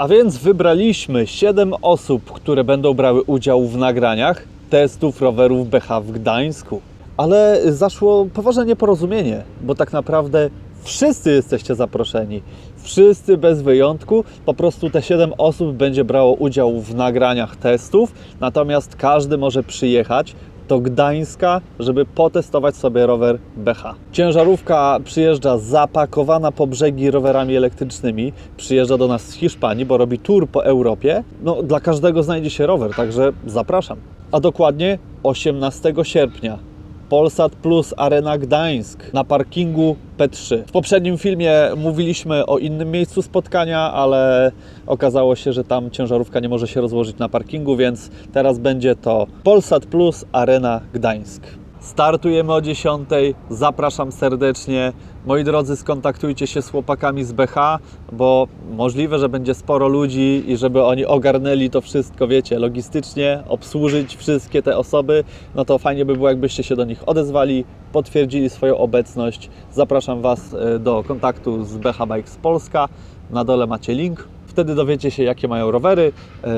A więc wybraliśmy 7 osób, które będą brały udział w nagraniach testów rowerów BH w Gdańsku. Ale zaszło poważne nieporozumienie, bo tak naprawdę wszyscy jesteście zaproszeni. Wszyscy bez wyjątku. Po prostu te 7 osób będzie brało udział w nagraniach testów, natomiast każdy może przyjechać do Gdańska, żeby potestować sobie rower BH. Ciężarówka przyjeżdża zapakowana po brzegi rowerami elektrycznymi. Przyjeżdża do nas z Hiszpanii, bo robi tour po Europie. No, dla każdego znajdzie się rower, także zapraszam. A dokładnie 18 sierpnia Polsat Plus Arena Gdańsk na parkingu P3. W poprzednim filmie mówiliśmy o innym miejscu spotkania, ale okazało się, że tam ciężarówka nie może się rozłożyć na parkingu, więc teraz będzie to Polsat Plus Arena Gdańsk. Startujemy o 10. Zapraszam serdecznie. Moi drodzy, skontaktujcie się z chłopakami z BH, bo możliwe, że będzie sporo ludzi i żeby oni ogarnęli to wszystko, wiecie, logistycznie, obsłużyć wszystkie te osoby, no to fajnie by było, jakbyście się do nich odezwali, potwierdzili swoją obecność. Zapraszam Was e, do kontaktu z BH Bikes Polska. Na dole macie link. Wtedy dowiecie się, jakie mają rowery, e,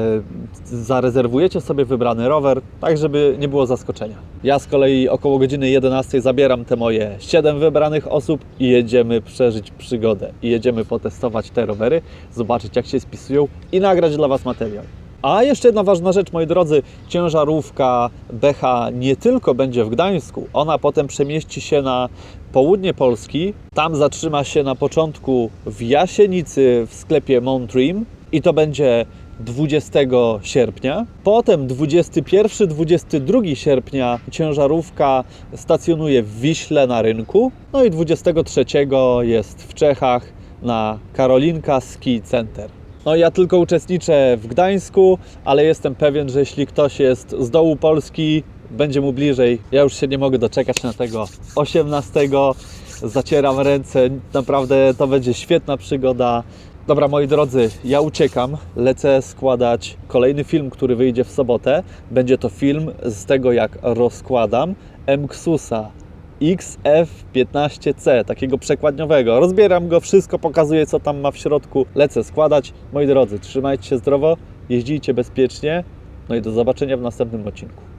zarezerwujecie sobie wybrany rower, tak żeby nie było zaskoczenia. Ja z kolei około godziny 11 zabieram te moje 7 wybranych osób i jedziemy przeżyć przygodę. I jedziemy potestować te rowery, zobaczyć jak się spisują i nagrać dla Was materiał. A jeszcze jedna ważna rzecz, moi drodzy, ciężarówka BH nie tylko będzie w Gdańsku, ona potem przemieści się na południe Polski. Tam zatrzyma się na początku w Jasienicy w sklepie Montream i to będzie 20 sierpnia. Potem 21-22 sierpnia ciężarówka stacjonuje w Wiśle na rynku. No i 23 jest w Czechach na Karolinka Ski Center. No ja tylko uczestniczę w Gdańsku, ale jestem pewien, że jeśli ktoś jest z dołu Polski, będzie mu bliżej. Ja już się nie mogę doczekać na tego 18. Zacieram ręce. Naprawdę to będzie świetna przygoda. Dobra, moi drodzy, ja uciekam. Lecę składać kolejny film, który wyjdzie w sobotę. Będzie to film z tego, jak rozkładam M-Xusa XF15C, takiego przekładniowego. Rozbieram go, wszystko pokazuję, co tam ma w środku. Lecę składać. Moi drodzy, trzymajcie się zdrowo, jeździcie bezpiecznie. No i do zobaczenia w następnym odcinku.